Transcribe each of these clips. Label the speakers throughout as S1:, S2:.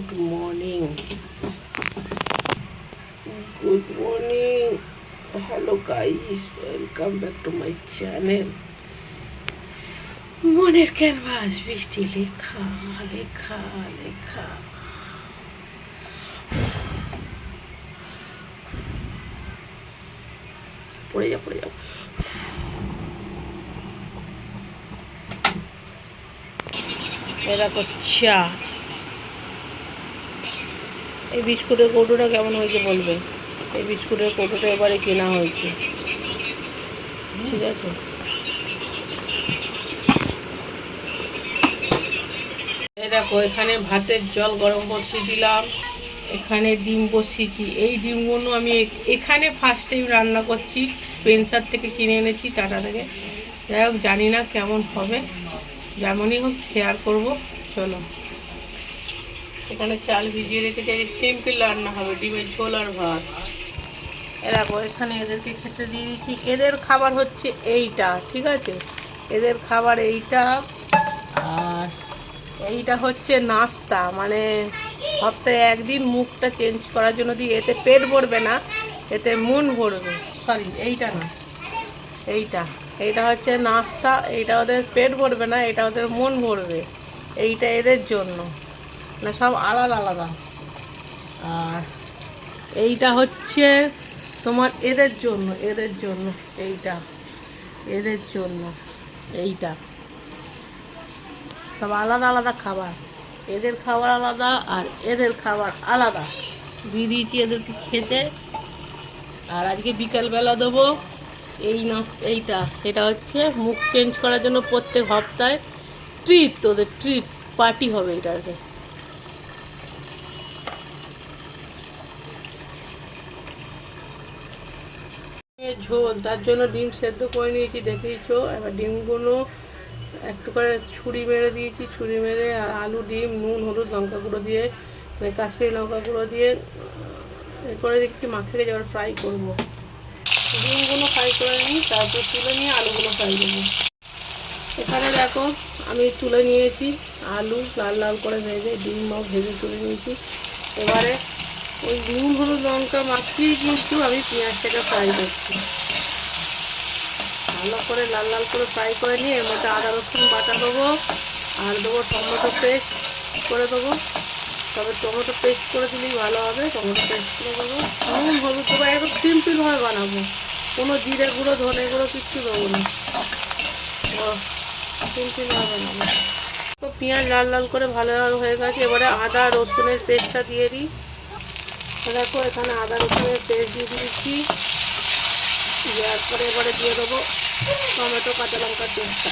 S1: Good morning good morning hello guys welcome back to my channel মনের canvas বৃষ্টি লেখা লেখা লেখা পড়ে যাও পড়ে যাও এরকম চা এই বিস্কুটের কৌটোটা কেমন হয়েছে বলবে এই বিস্কুটের কৌটোটা এবারে কেনা হয়েছে। ঠিক আছে। দেখো, এখানে ভাতের জল গরম বসিয়ে দিলাম। এখানে ডিম বসিয়েছি। এই ডিমগুলো আমি এখানে ফার্স্ট টাইম রান্না করছি। স্পেন্সার থেকে কিনে এনেছি, টাটা থেকে। যাই হোক, জানি না কেমন হবে। যেমনই হোক শেয়ার করব। চলো। এখানে চাল ভিজিয়ে রেখেছি সিম্পল রান্না হবে, ডিমের ঝোল আর ভাত। এরকম এখানে এদেরকে খেতে দিয়ে দিচ্ছি এদের খাবার হচ্ছে এইটা, ঠিক আছে? এদের খাবার এইটা, আর এইটা হচ্ছে নাস্তা। মানে সপ্তাহে একদিন মুখটা চেঞ্জ করার জন্য দিই এতে পেট ভরবে না, এতে মন ভরবে। সরি এইটা না। এইটা। এইটা হচ্ছে নাস্তা, এইটা ওদের পেট ভরবে না, এটা ওদের মন ভরবে। এইটা এদের জন্য। না, সব আলাদা আলাদা। আর এইটা হচ্ছে তোমার এদের জন্য এদের জন্য এইটা, এদের জন্য এইটা। সব আলাদা আলাদা খাবার, এদের খাবার আলাদা আর এদের খাবার আলাদা। দিয়ে দিয়েছি এদেরকে খেতে। আর আজকে বিকালবেলা দেবো এই নাচ এইটা, এটা হচ্ছে মুখ চেঞ্জ করার জন্য প্রত্যেক হপ্তায় ট্রিট তোদের ট্রিট পার্টি হবে এটাকে ঝোল, তার জন্য ডিম সেদ্ধ করে নিয়েছি দেখেইছো এবার ডিমগুলো একটু করে ছুরি মেরে দিয়েছি, ছুরি মেরে আর আলু, ডিম, নুন, হলুদ, লঙ্কা গুঁড়ো দিয়ে মানে কাশ্মীরি লঙ্কা গুঁড়ো দিয়ে এ করে দেখছি মাখিয়ে, এবার ফ্রাই করব। ডিমগুলো ফ্রাই করে নিই, তারপর তুলে নিয়ে আলুগুলো ফ্রাই দেবো এখানে দেখো, আমি তুলে নিয়েছি আলু, লাল লাল করে ভেজে ডিমও ভেজে তুলে নিয়েছি। এবারে ওই নুন, হলুদ, লঙ্কা মাখিয়ে কিন্তু আমি পেঁয়াজটাকে ফ্রাই করছি। ভালো করে লাল লাল করে ফ্রাই করে নিয়ে এর মধ্যে আদা, রসুন বাটা দেবো, আর দেবো টমেটো পেস্ট করে দেবো। তবে টমেটো পেস্ট করে দিলেই ভালো হবে, টমেটো পেস্ট করে দেবো। নুন, হলুদ দেবো, একদম সিম্পলভাবে বানাবো। কোনো জিরে গুঁড়ো, ধনে গুঁড়ো কিচ্ছু দেবো না। সিম্পলভাবে বানাবো। তো পেঁয়াজ লাল লাল করে ভালোভাবে হয়ে গেছে। এবারে আদা, রসুনের পেস্টটা দিয়ে দিই। দেখো, এখানে আদা রসুনের পেস্ট দিয়ে দিয়েছি। দেওয়ার পরে এবারে দিয়ে দেবো টমেটো, কাঁচা লঙ্কার পেস্টটা।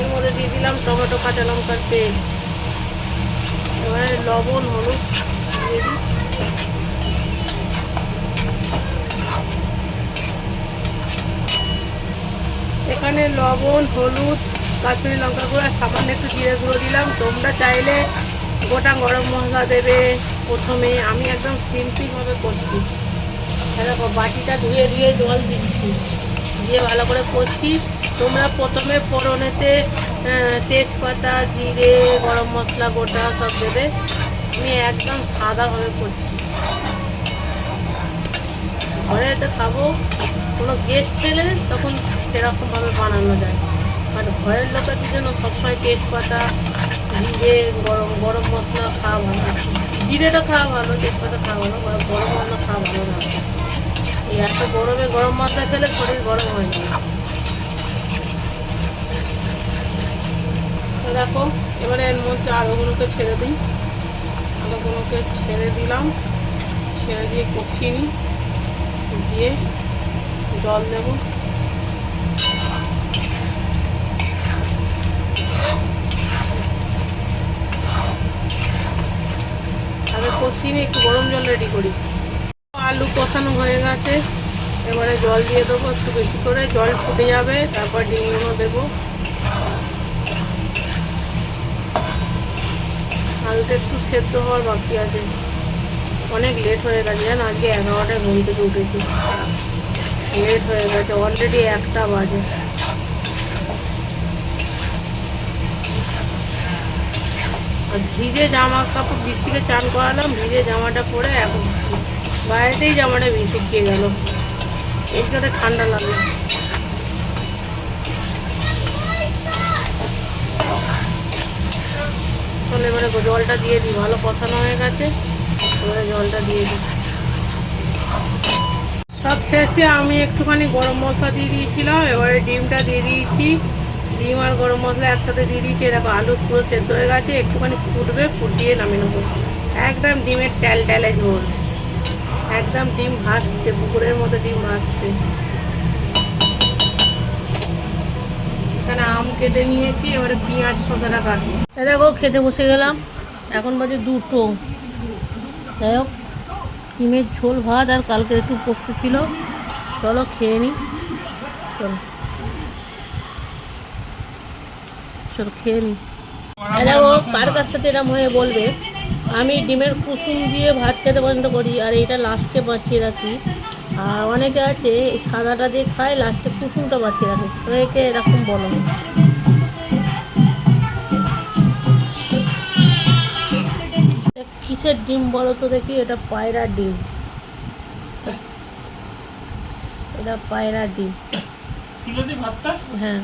S1: এর মধ্যে দিয়ে দিলাম টমেটো, কাঁচা লঙ্কার পেস্ট। এবারে লবণ, হলুদ দিয়ে দিই। এখানে লবণ, হলুদ কাশ্মীরি লঙ্কা গুঁড়ো আর সামান্য একটু জিরে গুঁড়ো দিলাম। তোমরা চাইলে গোটা গরম মশলা দেবে প্রথমে। আমি একদম সিম্পলভাবে করছি। দেখো বাটিটা ধুয়ে ধুয়ে জল দিচ্ছি। দিয়ে ভালো করে করছি তোমরা প্রথমে আহ, তেজপাতা জিরে গরম মশলা গোটা সব দেবে। আমি একদম সাদাভাবে করছি। ঘরে এটা খাব। কোনো গেস্ট এলে তখন সেরকমভাবে বানানো যায়। আর ঘরের লোকের জন্য সবসময় তেজপাতা জিরে, গরম গরম মশলা খাওয়া ভালো জিরেটা খাওয়া ভালো তেজপাতা খাওয়া ভালো, গরম মশলা খাওয়া ভালো না। এই এত গরমে গরম মশলা খেলে শরীর গরম হয়ে তো দেখো, এবারে এর মধ্যে আলুগুলোকে ছেড়ে দিই। আলুগুলোকে ছেড়ে দিলাম। ছেড়ে দিয়ে কষিয়ে নিই। দিয়ে জল দেব। আগে কষিয়ে নিয়ে একটু গরম জল রেডি করি। আলু কষানো হয়ে গেছে। এবারে জল দিয়ে দেবো একটু বেশি করে। জল ফুটে যাবে, তারপর ডিমগুলো দেবো। আলুটা একটু সেদ্ধ হওয়ার বাকি আছে। অনেক লেট হয়ে গেছে। জানো, আজকে এগারোটায় ঘুম থেকে উঠেছি। লেট হয়ে গেছে। অলরেডি একটা বাজে। ভিজে জামা কাপড় বৃষ্টিকে চান করালাম, ভিজে জামাটা পরে এখন বাইরেতেই জামাটা শুকিয়ে গেল। এই জন্য ঠান্ডা লাগল। চলো এবারে জলটা দিয়ে দিই, ভালো কষানো হয়ে গেছে। এবারে জলটা দিয়ে দিই। সব শেষে আমি একটুখানি গরম মশলা দিয়ে দিয়েছিলাম, এবারে ডিমটা দিয়ে দিয়েছি। ডিম আর গরম মশলা একসাথে দিয়ে দিয়েছি। দেখো আলু পুরো সেদ্ধ হয়ে গেছে, একটুখানি ফুটবে, ফুটিয়ে নামিয়ে নেব। একদম ডিমের ট্যাল ট্যালে ঝোল। একদম ডিম ভাসছে পুকুরের মতো ডিম ভাসছে এখানে আম কেটে নিয়েছি, এবারে পেঁয়াজ, শসাটা দেখো, খেতে বসে গেলাম। এখন বাজে দুটো। যাই হোক, ডিমের ঝোল, ভাত, আর কালকে একটু পোস্ত ছিল। চলো খেয়ে নিই চলো। চলো খেয়ে নিই দেখো কার কার সাথে এরম হয়ে বলবে? আমি ডিমের কুসুম দিয়ে ভাত খেতে পছন্দ করি আর এইটা লাস্টে বাঁচিয়ে রাখি। আর অনেকে আছে এই সাদাটা দিয়ে খায় লাস্টে কুসুমটা বাঁচিয়ে রাখে। কে কে এরকম বলো। এটা কিসের ডিম বলো তো দেখি? এটা পায়রা ডিম। এটা পায়রা ডিম। হ্যাঁ।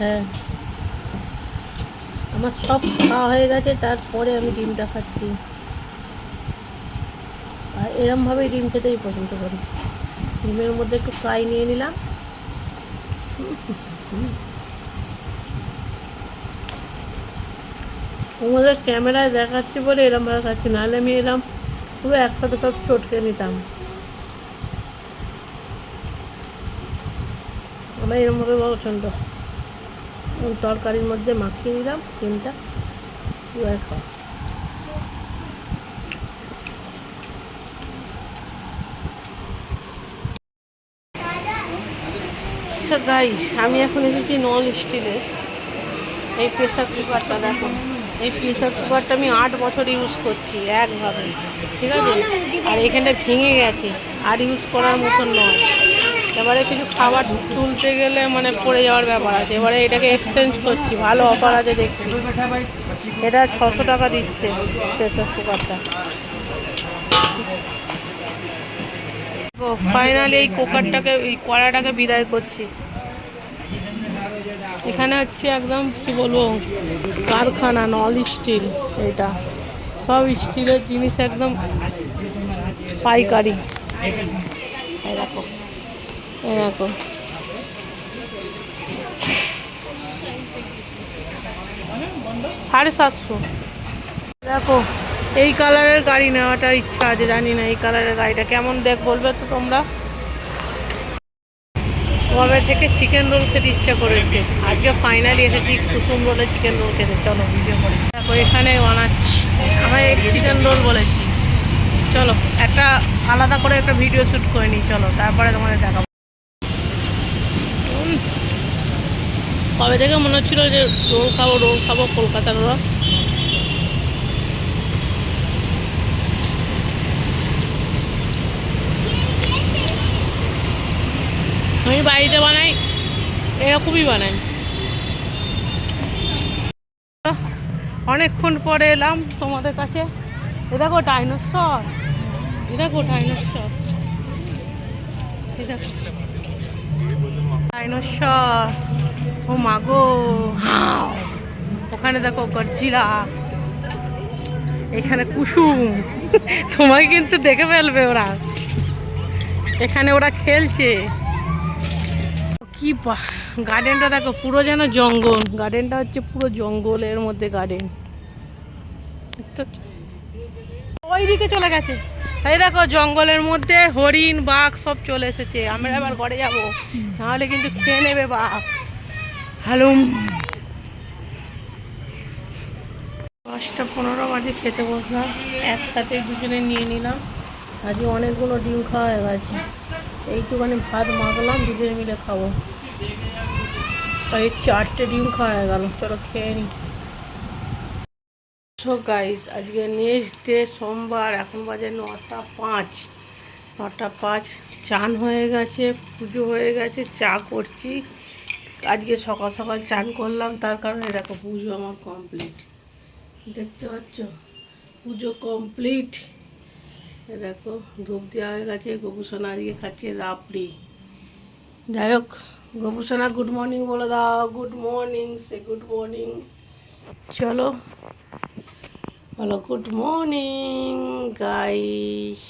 S1: হ্যাঁ। আমার সব খাওয়া হয়ে গেছে, তারপরে আমি ডিমটা খাচ্ছি। আর এরমভাবেই ডিম খেতেই পছন্দ করি। ডিমের মধ্যে একটু ফ্রাই নিয়ে নিলাম। আমাদের ক্যামেরায় দেখাচ্ছি বলে এরমভাবে খাচ্ছি, নাহলে আমি এরম পুরো একসাথে সব চটকে নিতাম। আমার এরমভাবে পছন্দ। তরকারির মধ্যে মাখিয়ে দিলাম, ডিমটা এবার খাও গাইস আমি এখন এসেছি নল স্টিলে। এই প্রেশার কুকারটা দেখো। এই প্রেশার কুকারটা আমি আট বছর ইউজ করছি, একভাবে। ঠিক আছে? আর এখানটা ভেঙে গেছে। আর ইউজ করার মতন নয়। এবারে কিছু খাবার তুলতে গেলে মানে পড়ে যাওয়ার ব্যাপার আছে। এবারে এটাকে এক্সচেঞ্জ করছি, ভালো অফার আছে দেখছি। এটা ছশো টাকা দিচ্ছে প্রেসার কুকারটা ফাইনালি এই কুকারটাকে এই কড়াটাকে বিদায় করছি। এখানে হচ্ছে একদম কি বলব, কারখানা, নল স্টিল এটা। সব স্টিলের জিনিস একদম পাইকারি। এই এই সাড়ে সাতশো। দেখো, এই কালারের গাড়ি নেওয়াটা ইচ্ছা আছে, জানি না এই কালারের গাড়িটা কেমন দেখ, বলবে তো তোমরা। কবে থেকে চিকেন রোল খেতে ইচ্ছা করেছে। আজকে ফাইনালি এসেছি কুসুম রোলে চিকেন রোল খেতে। চলো ভিডিও করে। দেখো, এখানে বানাচ্ছি। আমার চিকেন রোল বলেছি। চলো, একটা আলাদা করে একটা ভিডিও শ্যুট করে নিই। চলো, তারপরে তোমাদের দেখাবো। কবে থেকে মনে হচ্ছিল যে রোল খাব রোল খাব কলকাতার রোল আমি বাড়িতে বানাই, এরকমই বানাই। অনেকক্ষণ পরে এলাম তোমাদের কাছে। এ দেখো ডাইনোসর। এ দেখো ডাইনোসর। ডাইনোসর। ও মাগো হাও। ওখানে দেখো গরজিলা। এখানে কুসুম। তোমাকে কিন্তু দেখে ফেলবে ওরা। এখানে ওরা খেলছে। কি গার্ডেনটা দেখো পুরো যেন জঙ্গল। গার্ডেনটা হচ্ছে পুরো জঙ্গলের মধ্যে গার্ডেন ওই দিকে চলে গেছে। এই দেখো জঙ্গলের মধ্যে হরিণ, বাঘ সব চলে এসেছে। আমরা এবার ঘরে যাব। নাহলে কিন্তু খেয়ে নেবে বাঘ। হালুম পাঁচটা পনেরো বাজে খেতে বসলাম, একসাথে দুজনে নিয়ে নিলাম। আজকে অনেকগুলো ডিম খাওয়া হয়ে গেছে। এইটুখানি ভাত মাখলাম, দুজনে মিলে খাব। আর এই চারটে ডিম খাওয়া হয়ে গেল, চলো খেয়ে নিই গাইস আজকে নেক্সট ডে সোমবার, এখন বাজে নটা পাঁচ। নটা পাঁচ, চান হয়ে গেছে, পুজো হয়ে গেছে, চা করছি। আজকে সকাল সকাল চান করলাম, তার কারণে দেখো পুজো আমার কমপ্লিট দেখতে পাচ্ছ? পুজো কমপ্লিট দেখো, ধূপ দেওয়া হয়ে গেছে গোপুসোনা আজকে খাচ্ছে রাবড়ি। যাই হোক গোপুসোনা গুড মর্নিং বলে দাও। গুড মর্নিং সে গুড মর্নিং চলো। বলো গুড মর্নিং গাইস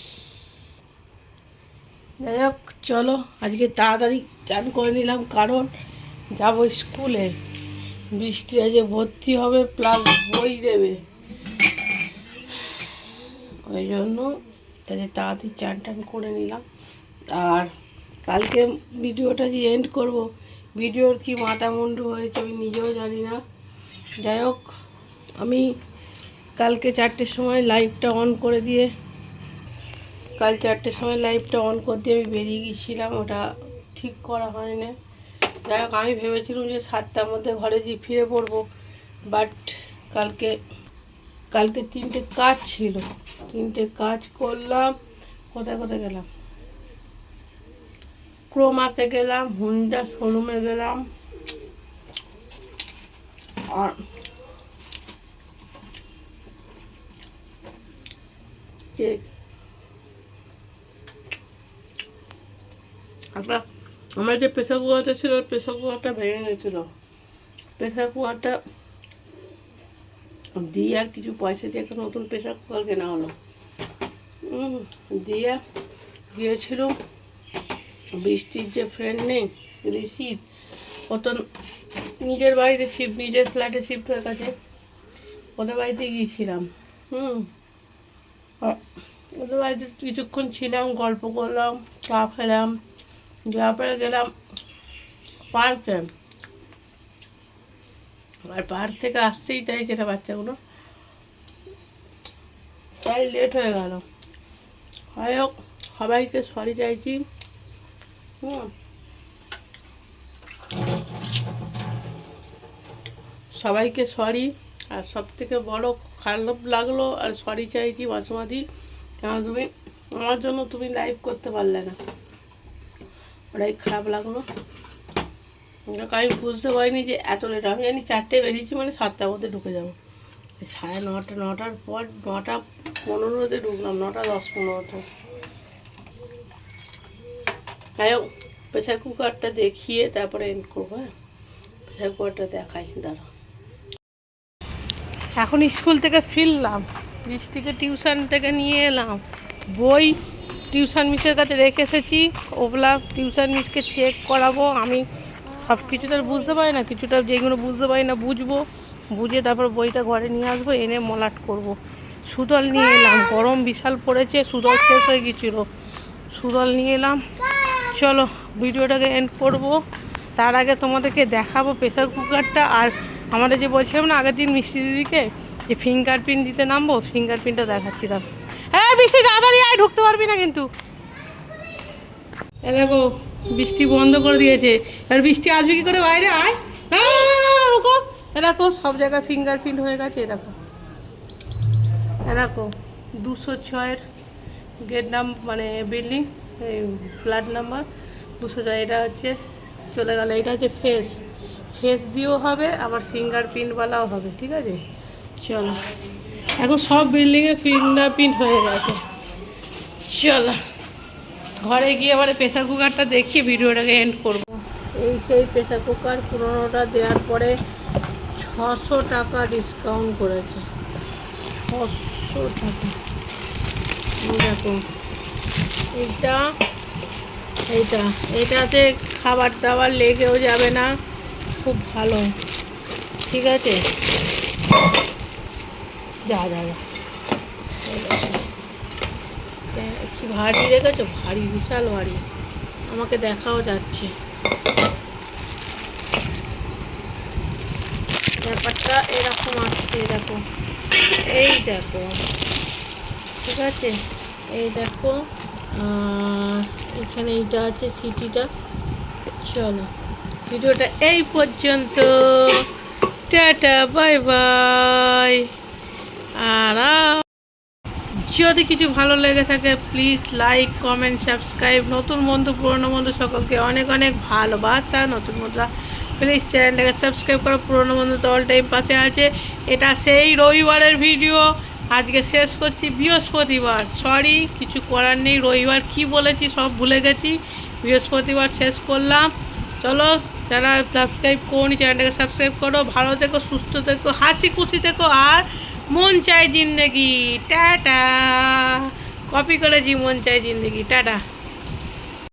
S1: যাই হোক, চলো, আজকে তাড়াতাড়ি চান করে নিলাম, কারণ যাব স্কুলে। বৃষ্টি আজকে ভর্তি হবে প্লাস বই দেবে। ওই জন্য তাহলে তাড়াতাড়ি চান টান করে নিলাম। আর কালকে ভিডিওটা যে এন্ড করব, ভিডিওর কি মাথা মুন্ডু হয়েছে আমি নিজেও জানি না। যাই হোক, আমি কালকে চারটের সময় লাইভটা অন করে দিয়ে, কাল চারটের সময় লাইভটা অন করে দিয়ে আমি বেরিয়ে গেছিলাম ওটা ঠিক করা হয়নি। যাই হোক, আমি ভেবেছিলাম যে সাতটার মধ্যে ঘরে যে ফিরে পড়ব বাট কালকে কালকে তিনটে কাজ ছিল। তিনটে কাজ করলাম, কোথায় কোথায় গেলাম? ক্রোমাতে গেলাম হুন্ডা শোরুমে গেলাম, আর একটা আমার যে প্রেসার কুকারটা ছিল প্রেসার কুকারটা ভেঙে গেছিল। প্রেসার কুকারটা দিয়ে আর কিছু পয়সা দিয়ে একটা নতুন প্রেসার কুকার কেনা হলো। দিয়ে গিয়েছিল বৃষ্টির যে ফ্রেন্ড নেই রিসিভ ও নিজের বাড়িতে শিফট নিজের ফ্ল্যাটে শিফট হয়ে গেছে। ওদের বাড়িতে গিয়েছিলাম। হুম ওদের বাড়িতে কিছুক্ষণ ছিলাম, গল্প করলাম, চা খেলাম। যাওয়ার পরে গেলাম পার্কে আর পার্ক থেকে আসতেই তাই যেটা বাচ্চাগুলো তাই লেট হয়ে গেল যাই হোক সবাইকে সরি চাইছি হুম সবাইকে সরি আর সব থেকে বড় খারাপ লাগল আর সরি চাইছি মাঝমাঝি কেন তুমি আমার জন্য তুমি লাইভ করতে পারলে না ওটাই খারাপ লাগল। আমি বুঝতে পারিনি যে এত লেট আমি জানি চারটে বেরিয়েছি মানে সাতটার মধ্যে ঢুকে যাব। সাড়ে নটা, নটার পর নটা পনেরোতে ঢুকলাম, নটা দশ পনেরোতে। যাই হোক প্রেশার কুকারটা দেখিয়ে তারপরে এন্ড করব হ্যাঁ? প্রেশার কুকারটা দেখাই দাঁড়া এখন স্কুল থেকে ফিরলাম, বৃষ্টিকে টিউশন থেকে নিয়ে এলাম, বই টিউশন মিসের কাছে রেখে এসেছি। ওগুলা টিউশন মিসকে চেক করাবো আমি সব কিছু তো আর বুঝতে পারি না কিছুটা যেগুলো বুঝতে পারি না বুঝব। বুঝে তারপর বইটা ঘরে নিয়ে আসব এনে মলাট করব। সুদল নিয়ে এলাম গরম বিশাল পড়েছে সুদল শেষ হয়ে গেছিল সুদল নিয়ে এলাম চলো ভিডিওটাকে এন্ড করব। তার আগে তোমাদেরকে দেখাবো প্রেশার কুকারটা আর আমাদের যে বলছিলাম না আগের দিন মিষ্টি দিদিকে যে ফিঙ্গারপ্রিন্ট দিতে নামবো ফিঙ্গারপ্রিন্টটা দেখাচ্ছি দাম হ্যাঁ বৃষ্টি তাড়াতাড়ি আয়, ঢুকতে পারবি না কিন্তু। দেখো, বৃষ্টি বন্ধ করে দিয়েছে। এবার বৃষ্টি আসবে কি করে বাইরে? আয়। রুকো। দেখো, সব জায়গায় ফিঙ্গারপ্রিন্ট হয়ে গেছে দেখো। দেখো, দুশো ছয়ের গেট নাম মানে বিল্ডিং এই ফ্ল্যাট নাম্বার দুশো ছয়, এটা হচ্ছে, চলে গেল, এটা হচ্ছে ফেস ফেস দিয়েও হবে, আবার ফিঙ্গারপ্রিন্টওয়ালাও হবে, ঠিক আছে? চলো। এখন সব বিল্ডিংয়ে ফিঙ্গারপ্রিন্ট হয়ে গেছে। চলো ঘরে গিয়ে এবারে প্রেসার কুকারটা দেখিয়ে ভিডিওটাকে এন্ড করব। এই সেই প্রেসার কুকার পুরোনোটা দেওয়ার পরে ছশো টাকা ডিসকাউন্ট করেছে। ছশো টাকা। দেখো। এইটা এইটা। এটাতে খাবার দাবার লেগেও যাবে না। খুব ভালো। ঠিক আছে? যা যা যা কি ভারী দেখেছ? ভারী, বিশাল ভারী। আমাকে দেখাও যাচ্ছে। ব্যাপারটা এরকম আসছে, দেখো। এই দেখো। ঠিক আছে? এই দেখো এখানে এইটা আছে, সিটিটা। চলো। ভিডিওটা এই পর্যন্ত। Tata, bye bye. আর যদি কিছু ভালো লেগে থাকে প্লিজ লাইক কমেন্ট সাবস্ক্রাইব নতুন বন্ধু, পুরনো বন্ধু সকলকে অনেক অনেক ভালোবাসা। নতুন বন্ধুরা প্লিজ চ্যানেলটাকে সাবস্ক্রাইব করো। পুরনো বন্ধু তো অল টাইম পাশে আছে। এটা সেই রবিবারের ভিডিও আজকে শেষ করছি বৃহস্পতিবার। সরি কিছু করার নেই। রবিবার কি বলেছি সব ভুলে গেছি। বৃহস্পতিবার শেষ করলাম। চলো, যারা সাবস্ক্রাইব করনি চ্যানেলটাকে সাবস্ক্রাইব করো। ভালো থেকো, সুস্থ থেকো, হাসি খুশি থেকো। আর মন চাই জিন্দেগি টাটা। কপি করেছি মন চাই জিন্দেগি টাটা।